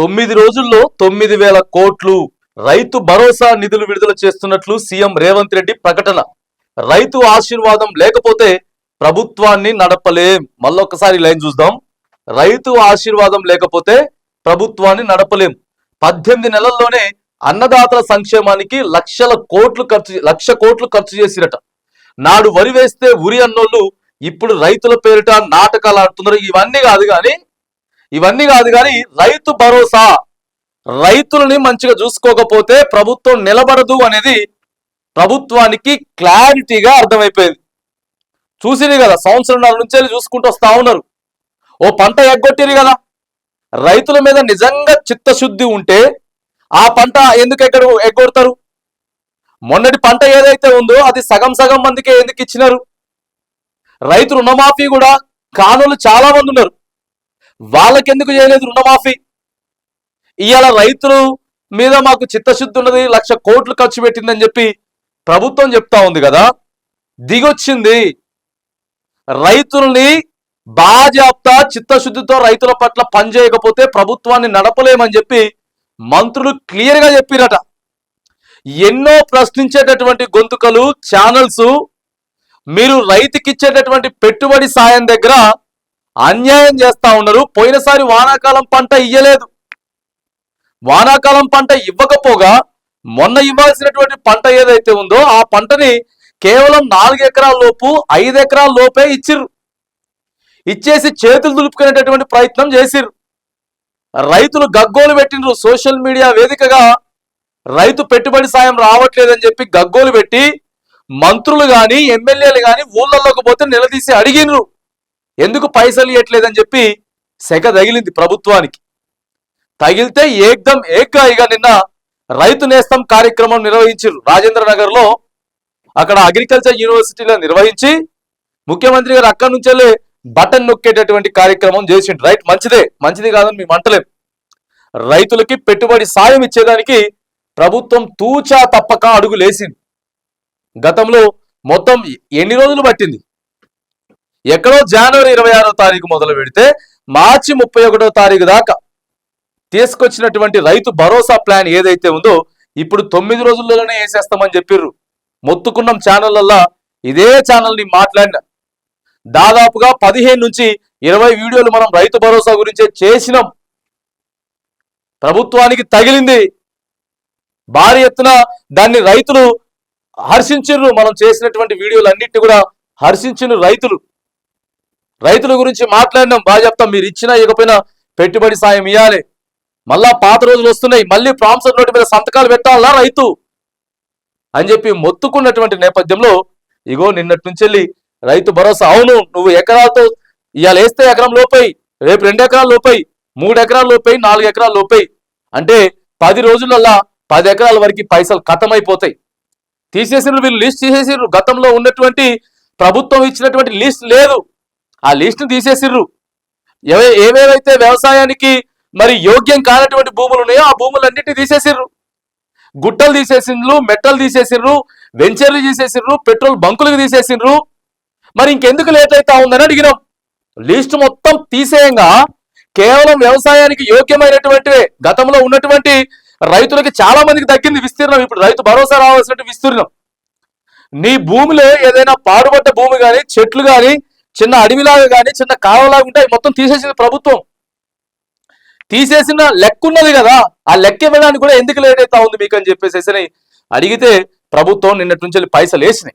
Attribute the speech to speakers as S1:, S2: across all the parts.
S1: తొమ్మిది రోజుల్లో తొమ్మిది వేల కోట్లు. రైతు భరోసా నిధులు విడుదల చేస్తున్నట్లు సీఎం రేవంత్ రెడ్డి ప్రకటన. రైతు ఆశీర్వాదం లేకపోతే ప్రభుత్వాన్ని నడపలేం. మళ్ళొకసారి లైన్ చూద్దాం. రైతు ఆశీర్వాదం లేకపోతే ప్రభుత్వాన్ని నడపలేం. పద్దెనిమిది నెలల్లోనే అన్నదాతల సంక్షేమానికి లక్షల కోట్లు ఖర్చు లక్ష కోట్లు ఖర్చు చేసిరట. నాడు వరి వేస్తే ఉరి అన్నోళ్ళు ఇప్పుడు రైతుల పేరిట నాటకాలు ఆడుతున్నారు. ఇవన్నీ కాదు కానీ ఇవన్నీ కాదు కానీ రైతు భరోసా. రైతులని మంచిగా చూసుకోకపోతే ప్రభుత్వం నిలబడదు అనేది ప్రభుత్వానికి క్లారిటీగా అర్థమైపోయింది. చూసిరు కదా సంవత్సరం నుంచే చూసుకుంటూ వస్తా ఉన్నారు. ఓ పంట ఎగ్గొట్టిరు కదా. రైతుల మీద నిజంగా చిత్తశుద్ధి ఉంటే ఆ పంట ఎందుకు ఎక్కడ ఎగ్గొడతారు? మొన్నటి పంట ఏదైతే ఉందో అది సగం సగం మందికే ఎందుకు ఇచ్చినారు? రైతు రుణమాఫీ కూడా కానులు చాలా మంది ఉన్నారు. వాళ్ళకెందుకు చేయలేదు రుణమాఫీ? ఇవాళ రైతులు మీద మాకు చిత్తశుద్ధి ఉన్నది లక్ష కోట్లు ఖర్చు పెట్టిందని చెప్పి ప్రభుత్వం చెప్తా ఉంది కదా? దిగొచ్చింది. రైతుల్ని బాజాప్తా చిత్తశుద్ధితో రైతుల పట్ల పనిచేయకపోతే ప్రభుత్వాన్ని నడపలేమని చెప్పి మంత్రులు క్లియర్గా చెప్పిరట. ఎన్నో ప్రశ్నించేటటువంటి గొంతుకలు ఛానల్స్ మీరు రైతుకిచ్చేటటువంటి పెట్టుబడి సాయం దగ్గర అన్యాయం చేస్తా ఉన్నారు. పోయినసారి వానాకాలం పంట ఇయ్యలేదు. వానాకాలం పంట ఇవ్వకపోగా మొన్న ఇవ్వాల్సినటువంటి పంట ఏదైతే ఉందో ఆ పంటని కేవలం నాలుగు ఎకరాల లోపు ఐదు ఎకరాల లోపే ఇచ్చిర్రు. ఇచ్చేసి చేతులు దులుపుకునేటటువంటి ప్రయత్నం చేసిర్రు. రైతులు గగ్గోలు పెట్టిండ్రు. సోషల్ మీడియా వేదికగా రైతు పెట్టుబడి సాయం రావట్లేదని చెప్పి గగ్గోలు పెట్టి మంత్రులు కానీ ఎమ్మెల్యేలు కానీ ఊళ్ళల్లోకి పోతే నిలదీసి అడిగినరు ఎందుకు పైసలు ఇవ్వట్లేదని చెప్పి సెగ తగిలింది ప్రభుత్వానికి. తగిలితే ఏకదం ఏకాయిగా నిన్న రైతు నేస్తం కార్యక్రమం నిర్వహించారు రాజేంద్ర నగర్లో అక్కడ అగ్రికల్చర్ యూనివర్సిటీలో నిర్వహించి ముఖ్యమంత్రి గారు అక్కడి నుంచెల్లే బటన్ నొక్కేటటువంటి కార్యక్రమం చేసిండు రైట్ మంచిదే. మంచిది కాదని మేము అంటలేం. రైతులకి పెట్టుబడి సాయం ఇచ్చేదానికి ప్రభుత్వం తూచా తప్పక అడుగులేసింది. గతంలో మొత్తం ఎన్ని రోజులు పట్టింది? ఎక్కడో జనవరి ఇరవై ఆరో తారీఖు మొదలు పెడితే మార్చి ముప్పై ఒకటో తారీఖు దాకా తీసుకొచ్చినటువంటి రైతు భరోసా ప్లాన్ ఏదైతే ఉందో ఇప్పుడు తొమ్మిది రోజుల్లోనే వేసేస్తామని చెప్పిర్రు. మొత్తుకున్నాం ఛానళ్ళల్లా ఇదే ఛానల్ని మాట్లాడిన. దాదాపుగా పదిహేను నుంచి ఇరవై వీడియోలు మనం రైతు భరోసా గురించే చేసినాం. ప్రభుత్వానికి తగిలింది. భారీ ఎత్తున దాన్ని రైతులు హర్షించు మనం చేసినటువంటి వీడియోలు అన్నిటి కూడా హర్షించిన రైతులు. రైతుల గురించి మాట్లాడినాం బాగా చెప్తాం. మీరు ఇచ్చినా ఇకపోయినా పెట్టుబడి సాయం ఇవ్వాలి మళ్ళా పాత రోజులు వస్తున్నాయి. మళ్ళీ ప్రాంసర్ నోటి మీద సంతకాలు పెట్టాలా రైతు? అని చెప్పి మొత్తుకున్నటువంటి నేపథ్యంలో ఇగో నిన్నటి నుంచి వెళ్ళి రైతు భరోసా. అవును నువ్వు ఎకరాలతో ఇవాళ వేస్తే ఎకరం లోపై రేపు రెండు ఎకరాల లోపై మూడు ఎకరాల లోపై నాలుగు ఎకరాల లోపై. అంటే పది రోజులల్లా పది ఎకరాల వరకు పైసలు ఖతమైపోతాయి తీసేసిన వీళ్ళు లిస్ట్ తీసేసిర్రు. గతంలో ఉన్నటువంటి ప్రభుత్వం ఇచ్చినటువంటి లిస్ట్ లేదు. ఆ లిస్ట్ తీసేసిర్రు. ఏవే ఏవేవైతే వ్యవసాయానికి మరి యోగ్యం కానటువంటి భూములు ఉన్నాయో ఆ భూములన్నిటిని తీసేసిర్రు. గుట్టలు తీసేసిండ్రు మెట్టలు తీసేసిర్రు వెంచర్లు తీసేసిర్రు పెట్రోల్ బంకులకు తీసేసిండ్రు మరి ఇంకెందుకు లేట్ అవుతా ఉందని అడిగినాం. లిస్ట్ మొత్తం తీసేయంగా కేవలం వ్యవసాయానికి యోగ్యమైనటువంటివే గతంలో ఉన్నటువంటి రైతులకి చాలా మందికి తగ్గింది విస్తీర్ణం. ఇప్పుడు రైతు భరోసా రావాల్సినటువంటి విస్తీర్ణం. నీ భూమిలో ఏదైనా పాడుబడ్డ భూమి కానీ చెట్లు కానీ చిన్న అడవిలాగా కానీ చిన్న కాలంలాగా ఉంటే అవి మొత్తం తీసేసింది ప్రభుత్వం. తీసేసిన లెక్క ఉన్నది కదా ఆ లెక్క ఇవ్వడానికి కూడా ఎందుకు లేట్ అవుతా ఉంది మీకు అని చెప్పేసి అని అడిగితే ప్రభుత్వం నిన్నటి నుంచి వెళ్ళి పైసలు వేసినాయి.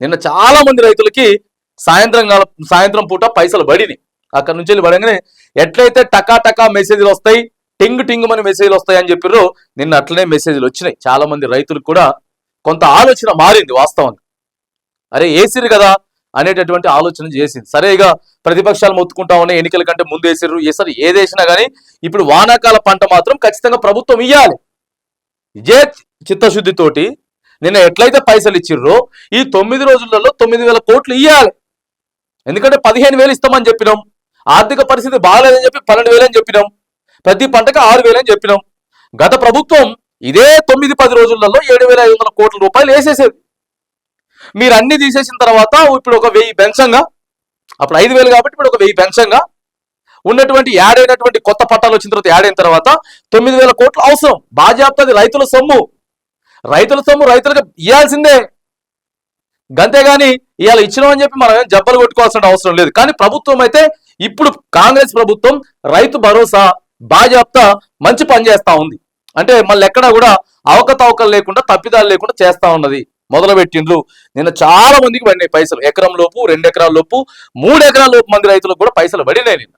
S1: నిన్న చాలా మంది రైతులకి సాయంత్రం కాల- సాయంత్రం పూట పైసలు పడినాయి. అక్కడ నుంచి వెళ్ళి పడగానే ఎట్లయితే టకా టకా మెసేజ్లు వస్తాయి టింగ్ టింగ్ అని మెసేజ్లు వస్తాయి అని చెప్పిర్రు నిన్న అట్లనే మెసేజ్లు వచ్చినాయి. చాలా మంది రైతులకు కూడా కొంత ఆలోచన మారింది వాస్తవంగా. అరే వేసిరు కదా అనేటటువంటి ఆలోచన చేసింది. సరే ఇక ప్రతిపక్షాలు మొత్తుకుంటా ఉన్నాయి ఎన్నికల కంటే ముందేసిర్రు. ఏసారి ఏదేసినా కానీ ఇప్పుడు వానాకాల పంట మాత్రం ఖచ్చితంగా ప్రభుత్వం ఇయ్యాలి. ఇదే చిత్తశుద్ధితోటి నిన్న ఎట్లయితే పైసలు ఇచ్చిర్రో ఈ తొమ్మిది రోజులలో తొమ్మిది వేల కోట్లు ఇయ్యాలి. ఎందుకంటే పదిహేను వేలు ఇస్తామని చెప్పినాం. ఆర్థిక పరిస్థితి బాగాలేదని చెప్పి పన్నెండు వేలని చెప్పినాం. ప్రతి పంటకు ఆరు వేలని చెప్పినాం. గత ప్రభుత్వం ఇదే తొమ్మిది పది రోజులలో ఏడు వేల ఐదు వందల కోట్ల రూపాయలు వేసేసేది. మీరు అన్ని తీసేసిన తర్వాత ఇప్పుడు ఒక వెయ్యి పెన్షన్గా అప్పుడు ఐదు వేలు కాబట్టి ఇప్పుడు ఒక వెయ్యి పెన్షన్గా ఉన్నటువంటి యాడ్ అయినటువంటి కొత్త పట్టాలు వచ్చిన తర్వాత యాడ్ అయిన తర్వాత తొమ్మిది వేల కోట్లు అవసరం. బాజాప్తది రైతుల సొమ్ము. రైతుల సొమ్ము రైతులకు ఇవ్వాల్సిందే అంతేగాని ఇవాళ ఇచ్చినామని చెప్పి మనం జబ్బలు కొట్టుకోవాల్సిన అవసరం లేదు. కానీ ప్రభుత్వం అయితే ఇప్పుడు కాంగ్రెస్ ప్రభుత్వం రైతు భరోసా బాజాప్తా మంచి పని చేస్తా ఉంది. అంటే మళ్ళీ ఎక్కడా కూడా అవకతవకలు లేకుండా తప్పిదాలు లేకుండా చేస్తా ఉన్నది. మొదలుపెట్టిండ్రు. నిన్న చాలా మందికి పడినాయి పైసలు. ఎకరం లోపు రెండు ఎకరాల లోపు మూడు ఎకరాల లోపు మంది రైతులకు కూడా పైసలు పడినాయి నిన్న.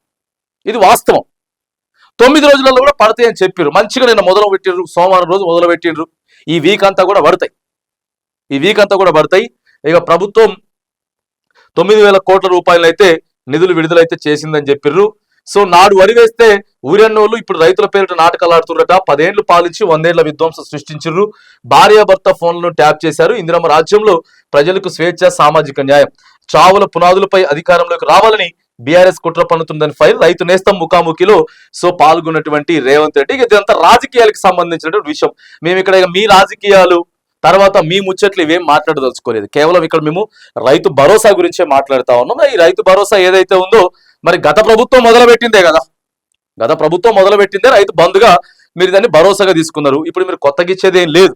S1: ఇది వాస్తవం. తొమ్మిది రోజులలో కూడా పడతాయి అని చెప్పారు మంచిగా నిన్న మొదలు పెట్టిండ్రు సోమవారం రోజు మొదలు పెట్టిండ్రు ఈ వీక్ అంతా కూడా పడతాయి. ఈ వీక్ అంతా కూడా పడతాయి. ఇక ప్రభుత్వం తొమ్మిది వేల కోట్ల రూపాయలు అయితే నిధులు విడుదలైతే చేసిందని చెప్పిర్రు. సో నాడు వరి వేస్తే ఊరన్నోళ్ళు ఇప్పుడు రైతుల పేరిట నాటకాలు ఆడుతున్నట పదేళ్ళు పాలించి వందేళ్ళ విధ్వంసం సృష్టించారు భార్యాభర్త ఫోన్లను ట్యాప్ చేశారు. ఇందిరమ్మ రాజ్యంలో ప్రజలకు స్వేచ్ఛ సామాజిక న్యాయం. చావుల పునాదులపై అధికారంలోకి రావాలని బీఆర్ఎస్ కుట్ర పన్నుతుందని ఫైల్. రైతు నేస్తం ముఖాముఖిలో సో పాల్గొన్నటువంటి రేవంత్ రెడ్డి. ఇదంతా రాజకీయాలకు సంబంధించినటువంటి విషయం. మేము ఇక్కడ ఇక మీ రాజకీయాలు తర్వాత మీ ముచ్చట్లు ఇవేం మాట్లాడదలుచుకోలేదు. కేవలం ఇక్కడ మేము రైతు భరోసా గురించే మాట్లాడుతా ఉన్నాం. ఈ రైతు భరోసా ఏదైతే ఉందో మరి గత ప్రభుత్వం మొదలుపెట్టిందే కదా. గత ప్రభుత్వం మొదలుపెట్టిందే రైతు బంధుగా మీరు దాన్ని భరోసాగా తీసుకున్నారు. ఇప్పుడు మీరు కొత్తగా ఇచ్చేది ఏం లేదు.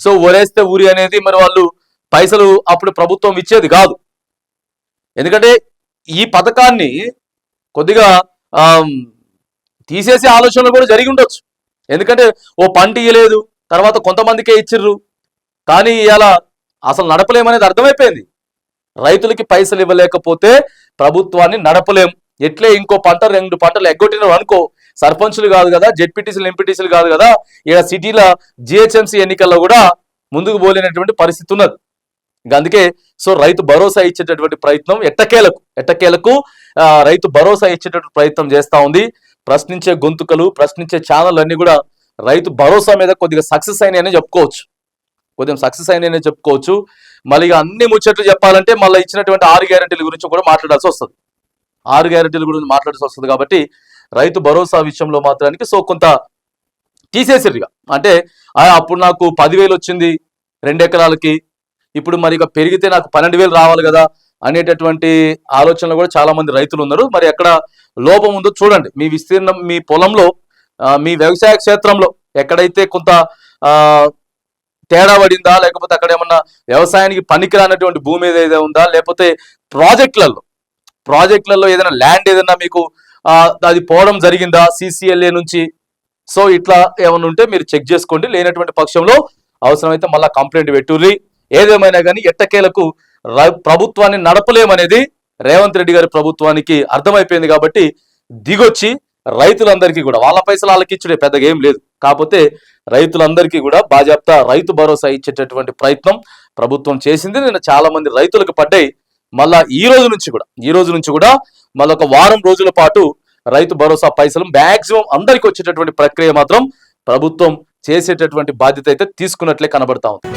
S1: సో ఒరేస్తే ఊరి అనేది మరి వాళ్ళు పైసలు అప్పుడు ప్రభుత్వం ఇచ్చేది కాదు. ఎందుకంటే ఈ పథకాన్ని కొద్దిగా తీసేసే ఆలోచనలు కూడా జరిగి ఉండొచ్చు. ఎందుకంటే ఓ పంట ఇయ్యలేదు తర్వాత కొంతమందికే ఇచ్చిర్రు. కానీ ఇలా అసలు నడపలేమనేది అర్థమైపోయింది. రైతులకి పైసలు ఇవ్వలేకపోతే ప్రభుత్వాన్ని నడపలేం ఎట్లే ఇంకో పంట రెండు పంటలు ఎగ్గొట్టినారు అనుకో సర్పంచులు కాదు కదా జెడ్పీటీసీలు ఎంపీటీసీలు కాదు కదా ఇక్కడ సిటీల జిహెచ్ఎంసీ ఎన్నికల్లో కూడా ముందుకు పోలేనటువంటి పరిస్థితి ఉన్నది. అందుకే సో రైతు భరోసా ఇచ్చేటటువంటి ప్రయత్నం ఎట్టకేలకు ఎట్టకేలకు రైతు భరోసా ఇచ్చేటటువంటి ప్రయత్నం చేస్తూ ఉంది. ప్రశ్నించే గొంతుకలు ప్రశ్నించే ఛానల్ అన్నీ కూడా రైతు భరోసా మీద కొద్దిగా సక్సెస్ అయినాయని చెప్పుకోవచ్చు. కొద్దిగా సక్సెస్ అయినాయని చెప్పుకోవచ్చు. మళ్ళీ ఇక అన్ని ముచ్చట్లు చెప్పాలంటే మళ్ళీ ఇచ్చినటువంటి ఆరు గ్యారెంటీల గురించి కూడా మాట్లాడాల్సి వస్తుంది. ఆరు గ్యారెంటీల గురించి మాట్లాడాల్సి వస్తుంది కాబట్టి రైతు భరోసా విషయంలో మాత్రానికి సో కొంత తీసేసారు ఇక. అంటే అప్పుడు నాకు పదివేలు వచ్చింది రెండు ఎకరాలకి ఇప్పుడు మరి ఇక పెరిగితే నాకు పన్నెండు వేలు రావాలి కదా అనేటటువంటి ఆలోచనలు కూడా చాలా మంది రైతులు ఉన్నారు. మరి ఎక్కడ లోపం ఉందో చూడండి. మీ విస్తీర్ణం మీ పొలంలో మీ వ్యవసాయ క్షేత్రంలో ఎక్కడైతే కొంత తేడా పడిందా? లేకపోతే అక్కడ ఏమన్నా వ్యవసాయానికి పనికిరానటువంటి భూమి ఏదైతే ఉందా? లేకపోతే ప్రాజెక్టులలో ప్రాజెక్టులలో ఏదైనా ల్యాండ్ ఏదైనా మీకు అది పోవడం జరిగిందా? సిసిఎల్ఏ నుంచి? సో ఇట్లా ఏమైనా ఉంటే మీరు చెక్ చేసుకోండి. లేనటువంటి పక్షంలో అవసరమైతే మళ్ళా కంప్లైంట్ పెట్టుర్రి. ఏదేమైనా కానీ ఎట్టకేలకు ప్రభుత్వాన్ని నడపలేమనేది రేవంత్ రెడ్డి గారి ప్రభుత్వానికి అర్థమైపోయింది కాబట్టి దిగొచ్చి రైతులందరికీ కూడా వాళ్ళ పైసలు వాళ్ళకి ఇచ్చుడే పెద్దగా ఏం లేదు. కాకపోతే రైతులందరికీ కూడా బాజాప్తా రైతు భరోసా ఇచ్చేటటువంటి ప్రయత్నం ప్రభుత్వం చేసింది. నేను చాలా మంది రైతులకు పడ్డాయి. మళ్ళా ఈ రోజు నుంచి కూడా ఈ రోజు నుంచి కూడా మళ్ళీ ఒక వారం రోజుల పాటు రైతు భరోసా పైసలు మాక్సిమం అందరికి వచ్చేటటువంటి ప్రక్రియ మాత్రం ప్రభుత్వం చేసేటటువంటి బాధ్యత అయితే తీసుకున్నట్లే కనబడతా ఉంది.